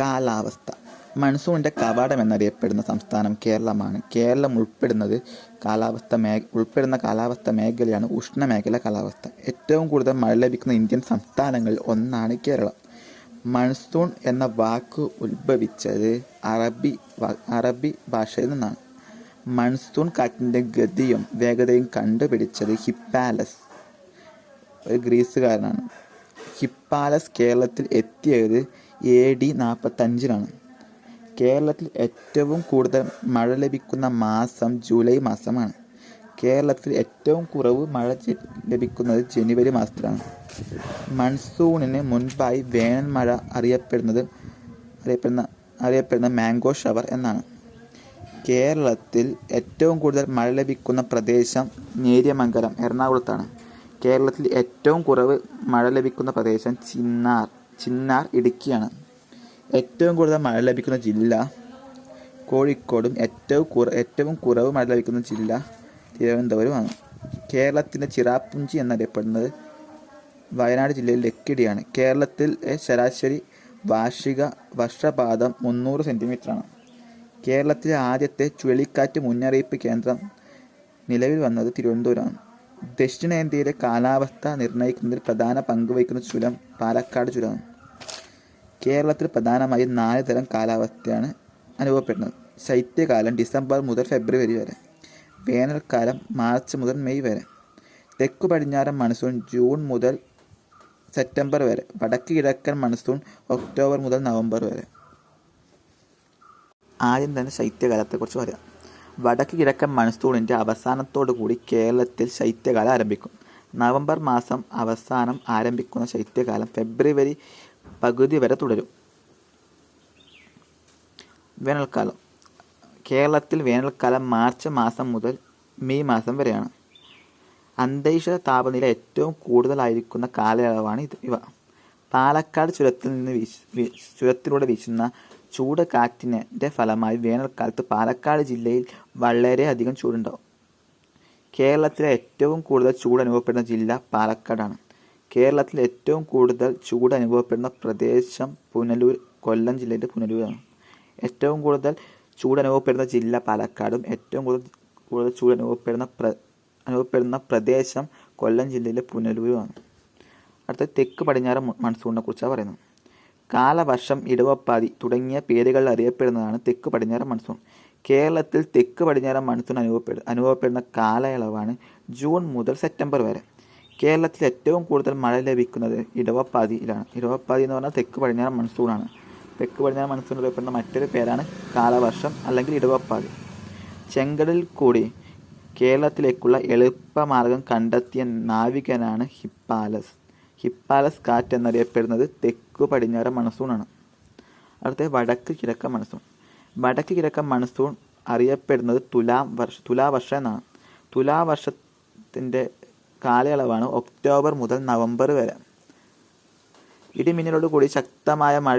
കാലാവസ്ഥ. മൺസൂണിന്റെ കവാടം എന്നറിയപ്പെടുന്ന സംസ്ഥാനം കേരളമാണ്. കേരളം ഉൾപ്പെടുന്നത് കാലാവസ്ഥ മേ ഉൾപ്പെടുന്ന കാലാവസ്ഥ മേഖലയാണ് ഉഷ്ണമേഖല കാലാവസ്ഥ. ഏറ്റവും കൂടുതൽ മഴ ലഭിക്കുന്ന ഇന്ത്യൻ സംസ്ഥാനങ്ങളിൽ ഒന്നാണ് കേരളം. മൺസൂൺ എന്ന വാക്ക് ഉത്ഭവിച്ചത് അറബി അറബി ഭാഷയിൽ നിന്നാണ്. മൺസൂൺ കാറ്റിന്റെ ഗതിയും വേഗതയും കണ്ടുപിടിച്ചത് ഹിപ്പാലസ് ഒരു ഗ്രീസുകാരനാണ്. ഹിപ്പാലസ് കേരളത്തിൽ എത്തിയത് എ ഡി നാൽപ്പത്തഞ്ചിലാണ് കേരളത്തിൽ ഏറ്റവും കൂടുതൽ മഴ ലഭിക്കുന്ന മാസം ജൂലൈ മാസമാണ്. കേരളത്തിൽ ഏറ്റവും കുറവ് മഴ ലഭിക്കുന്നത് ജനുവരി മാസത്തിലാണ്. മൺസൂണിന് മുൻപായി വേനൽ മഴ അറിയപ്പെടുന്നത് അറിയപ്പെടുന്ന അറിയപ്പെടുന്ന മാംഗോ ഷവർ എന്നാണ്. കേരളത്തിൽ ഏറ്റവും കൂടുതൽ മഴ ലഭിക്കുന്ന പ്രദേശം നേര്യമംഗലം എറണാകുളത്താണ്. കേരളത്തിൽ ഏറ്റവും കുറവ് മഴ ലഭിക്കുന്ന പ്രദേശം ചിന്നാർ. ചിന്നാർ ഇടുക്കിയാണ്. ഏറ്റവും കൂടുതൽ മഴ ലഭിക്കുന്ന ജില്ല കോഴിക്കോടും ഏറ്റവും കുറ ഏറ്റവും കുറവ് മഴ ലഭിക്കുന്ന ജില്ല തിരുവനന്തപുരമാണ് കേരളത്തിന്റെ ചിറാപ്പുഞ്ചി എന്നറിയപ്പെടുന്നത് വയനാട് ജില്ലയിൽ ലക്കിടിയാണ്. കേരളത്തിൽ ശരാശരി വാർഷിക വർഷപാതം മുന്നൂറ് സെന്റിമീറ്ററാണ് കേരളത്തിലെ ആദ്യത്തെ ചുഴലിക്കാറ്റ് മുന്നറിയിപ്പ് കേന്ദ്രം നിലവിൽ വന്നത് തിരുവനന്തപുരമാണ്. ദക്ഷിണേന്ത്യയിലെ കാലാവസ്ഥ നിർണയിക്കുന്നതിൽ പ്രധാന പങ്ക് വഹിക്കുന്ന ചുരം പാലക്കാട് ചുരമാണ്. കേരളത്തിൽ പ്രധാനമായും നാല് തരം കാലാവസ്ഥയാണ് അനുഭവപ്പെടുന്നത്. ശൈത്യകാലം ഡിസംബർ മുതൽ ഫെബ്രുവരി വരെ വേനൽക്കാലം മാർച്ച് മുതൽ മെയ് വരെ തെക്കു പടിഞ്ഞാറൻ മൺസൂൺ ജൂൺ മുതൽ സെപ്റ്റംബർ വരെ വടക്ക് കിഴക്കൻ മൺസൂൺ ഒക്ടോബർ മുതൽ നവംബർ വരെ. ആദ്യം തന്നെ ശൈത്യകാലത്തെക്കുറിച്ച് പറയാം. വടക്ക് കിഴക്കൻ മൺസൂണിന്റെ അവസാനത്തോടു കൂടി കേരളത്തിൽ ശൈത്യകാലം ആരംഭിക്കും. നവംബർ മാസം അവസാനം ആരംഭിക്കുന്ന ശൈത്യകാലം ഫെബ്രുവരി പകുതി വരെ തുടരും. വേനൽക്കാലം. കേരളത്തിൽ വേനൽക്കാലം മാർച്ച് മാസം മുതൽ മെയ് മാസം വരെയാണ്. അന്തരീക്ഷ താപനില ഏറ്റവും കൂടുതലായിരിക്കുന്ന കാലയളവാണ് ഇത്. ഇവ പാലക്കാട് ചുരത്തിൽ നിന്ന് വീശ് ചുരത്തിലൂടെ വീശുന്ന ചൂട് കാറ്റിന്റെ ഫലമായി വേനൽക്കാലത്ത് പാലക്കാട് ജില്ലയിൽ വളരെയധികം ചൂടുണ്ടാവും. കേരളത്തിലെ ഏറ്റവും കൂടുതൽ ചൂട് അനുഭവപ്പെടുന്ന ജില്ല പാലക്കാടാണ്. കേരളത്തിൽ ഏറ്റവും കൂടുതൽ ചൂട് അനുഭവപ്പെടുന്ന പ്രദേശം പുനലൂർ കൊല്ലം ജില്ലയിലെ പുനലൂരാണ്. ഏറ്റവും കൂടുതൽ ചൂട് അനുഭവപ്പെടുന്ന ജില്ല പാലക്കാടും ഏറ്റവും കൂടുതൽ കൂടുതൽ ചൂട് അനുഭവപ്പെടുന്ന പ്ര അനുഭവപ്പെടുന്ന പ്രദേശം കൊല്ലം ജില്ലയിലെ പുനലൂരുമാണ്. അടുത്ത തെക്ക് പടിഞ്ഞാറ് മ- മൺസൂണിനെ കുറിച്ചാണ് പറയുന്നത്. കാലവർഷം ഇടവപ്പാതി തുടങ്ങിയ പേരുകളിൽ അറിയപ്പെടുന്നതാണ് തെക്ക് പടിഞ്ഞാറൻ മൺസൂൺ. കേരളത്തിൽ തെക്ക് പടിഞ്ഞാറൻ മൺസൂൺ അനുഭവപ്പെടു അനുഭവപ്പെടുന്ന കാലയളവാണ് ജൂൺ മുതൽ സെപ്റ്റംബർ വരെ. കേരളത്തിൽ ഏറ്റവും കൂടുതൽ മഴ ലഭിക്കുന്നത് ഇടവപ്പാതിയിലാണ്. ഇടവപ്പാതി എന്ന് പറഞ്ഞാൽ തെക്ക് പടിഞ്ഞാറൻ മൺസൂണാണ്. തെക്ക് പടിഞ്ഞാറൻ മൺസൂൺ അറിയപ്പെടുന്ന മറ്റൊരു പേരാണ് കാലവർഷം അല്ലെങ്കിൽ ഇടവപ്പാതി. ചെങ്കടലിൽ കൂടി കേരളത്തിലേക്കുള്ള എളുപ്പമാർഗം കണ്ടെത്തിയ നാവികനാണ് ഹിപ്പാലസ്. ഹിപ്പാലസ് കാറ്റ് എന്നറിയപ്പെടുന്നത് തെക്ക് പടിഞ്ഞാറൻ മൺസൂണാണ്. അടുത്ത വടക്ക് കിഴക്കൻ മൺസൂൺ. വടക്ക് കിഴക്കൻ മൺസൂൺ അറിയപ്പെടുന്നത് തുലാം വർഷ തുലാവർഷം എന്നാണ്. തുലാവർഷത്തിന്റെ കാലയളവാണ് ഒക്ടോബർ മുതൽ നവംബർ വരെ. ഇടിമിന്നലോടുകൂടി ശക്തമായ മഴ